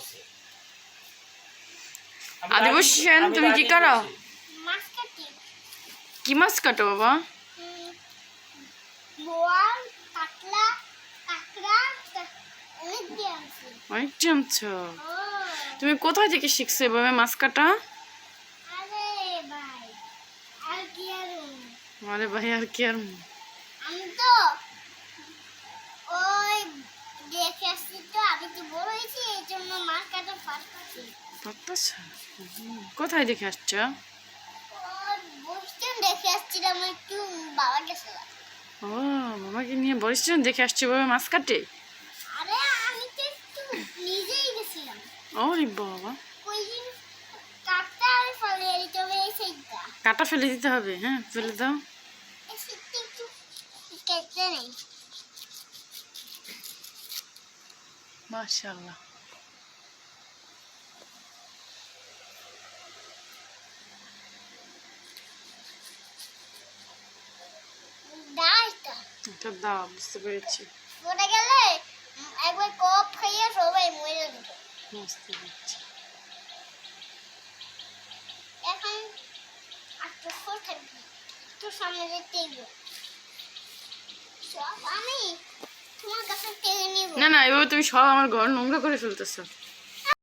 করছে। আদিবাস সেন, তুমি কি করো? কি মাছ কাটো বাবা? তুমি কোথায় থেকে শিখছো এভাবে মাছ কাটা? আরে ভাই আর কি আর আরে ভাই আর কি আর আমি তো ওই দেখে আসছি তো আমি তো বড় হয়েছি এই জন্য কাটা কোথায় দেখে আসছ? দেখে আসছিলাম একটু বাবা ও বাবাকে নিয়ে বরিশাল দেখে আসছে এভাবে মাছ কাটে আরে আমি তো একটু নিজেই গেছিলাম। ওরে বাবা। আর ফলে দিতে হবে সেইটা কাটা ফেলে দিতে হবে হ্যাঁ ফেলে দাও। একটু কেটে নেই। মাশাআল্লাহ দাইটা এটা দাও বুঝতে পেরেছি পড়ে গেলে একবার কপ খাইয়ে সবাই মরে যেত বুঝতে পেরেছি এখন আর তো থাকবি তো সামনে যেতে এগো সব আমি না না এভাবে তুমি সব আমার ঘর নোংরা করে ফেলতেছো।